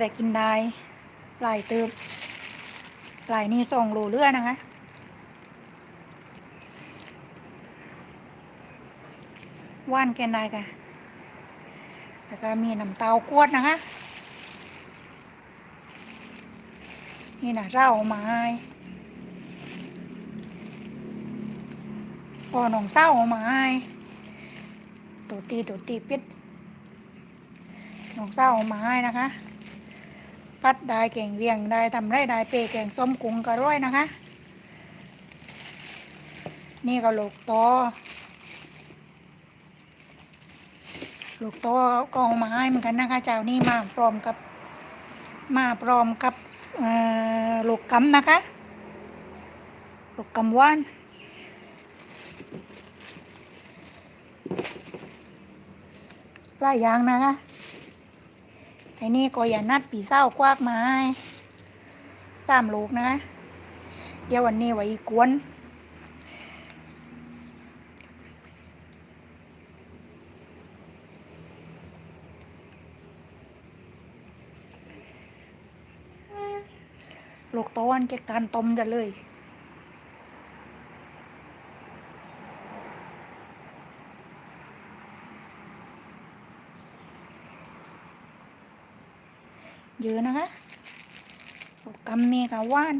แต่กินได้หลายติบหลายนี่สองโลเลื่อนะคะว่านแกนได้ค่ะแล้วก็มีน้ำเตากวดนะคะ นี่นะเร่าไม้พอหนองเศร้าไม้ตัวตีตัวตีปิดหนองเศร้าไม้นะคะ ปัดได้แกงเวียงได้ทำไรได้เปแกงส้มกุ้งก็ร้อยนะคะ นี่ก็ลูกตอลูกตอกองไม้เหมือนกันนะคะเจ้านี่มาพร้อมกับ มาพร้อมกับลูกกำนะคะลูกกำว่านหลายอย่างนะคะ ไอ้นี่ก็อย่านัดปีเศร้ากวากไม้สามลูกนะ เดี๋ยววันนี้ไว้กวนลูกตอนเก็บการต้มจะเลย เยอะนะคะกกำเมกะว่าน